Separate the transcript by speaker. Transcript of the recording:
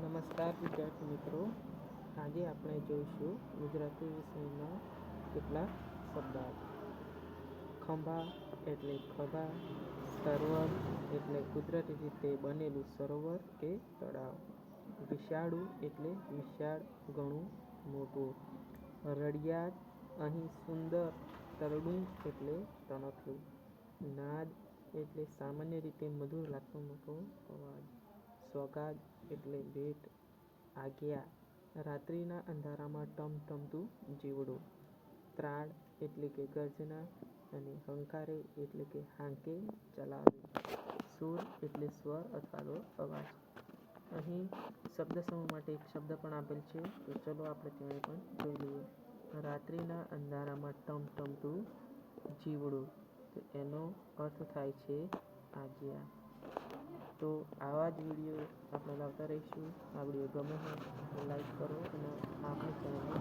Speaker 1: નમસ્કાર, વિદ્યાર્થી મિત્રો. આજે આપણે જોઈશું ગુજરાતી વિષયના કેટલાક શબ્દાર્થ. ખંભા એટલે ખભા, સરોવર એટલે કુદરતી રીતે બનેલું સરોવર કે તળાવ. વિશાળું એટલે વિશાળ, ઘણું મોટું. રડિયાદ અહીં સુંદર, તરડું એટલે તણખલું નાદ એટલે સામાન્ય રીતે મધુર લાગતો મોટો અવાજ. સોગાદ એટલે ભેટ આગ્યા. રાત્રિના અંધારામાં ટમટમતું જીવડું. ત્રાડ એટલે કે ગર્જના અને હંકારે એટલે કે હાંકે ચલાવવી સુર એટલે સ્વર અથવા તો અવાજ. અહીં શબ્દ સમૂહ માટે એક શબ્દ પણ આપેલ છે, તો ચલો આપણે તેને પણ જોઈ લઈએ. રાત્રિના અંધારામાં ટમટમતું જીવડું. તો એનો અર્થ થાય છે આજ્ઞા તો આવા જ વીડિયો આપણે લાવતા રહીશું. આ વીડિયો ગમે હોય લાઈક કરો અને આપણી ચેનલને